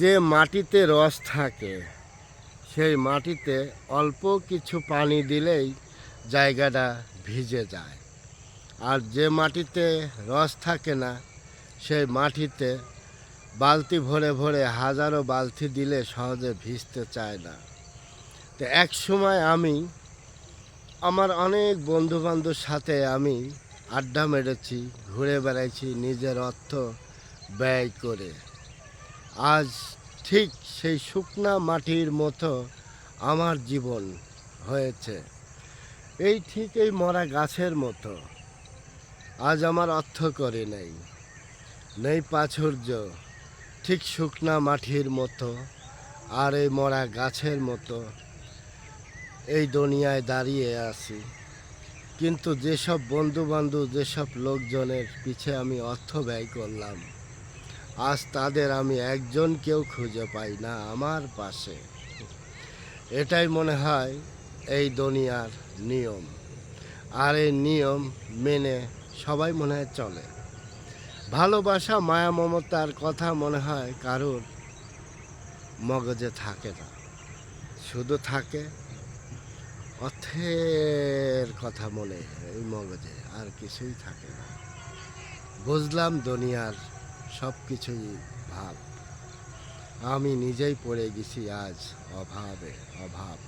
যে মাটিতে রস থাকে, সেই মাটিতে অল্প কিছু পানি দিলেই জায়গাটা ভিজে যায়। আর যে মাটিতে রস থাকে না, সেই মাটিতে বালতি ভরে ভরে হাজারো বালতি দিলে সহজে ভিজতে চায় না। তো এক সময় আমি, আমার অনেক বন্ধু বান্ধবের সাথে আমি আড্ডা মেরেছি, ঘুরে বেড়াইছি নিজের অর্থ ব্যয় করে। আজ ঠিক সেই শুকনা মাটির মতো আমার জীবন হয়েছে। এই ঠিক এই মরা গাছের মতো। আজ আমার অর্থ করে নেই। নেই প্রাচুর্য। ঠিক শুকনা মাটির মতো আর এই মরা গাছের মতো এই দুনিয়ায় দাঁড়িয়ে আছি। কিন্তু যেসব বন্ধু বান্ধব যেসব লোকজনের পিছে আমি অর্থ ব্যয় করলাম আজ তাদের আমি একজন কেউ খুঁজে পাই না আমার পাশে। এটাই মনে হয় এই দুনিয়ার নিয়ম। আর এই নিয়ম মেনে সবাই মনে হয় চলে। ভালোবাসা, মায়া, মমতার কথা মনে হয় কারোর মগজে থাকে না। শুধু থাকে অর্থের কথা মনে এই মগজে, আর কিছুই থাকে না। বুঝলাম দুনিয়ার সব কিছুই ভাব। আমি নিজেই পড়ে গেছি আজ অভাবে অভাব।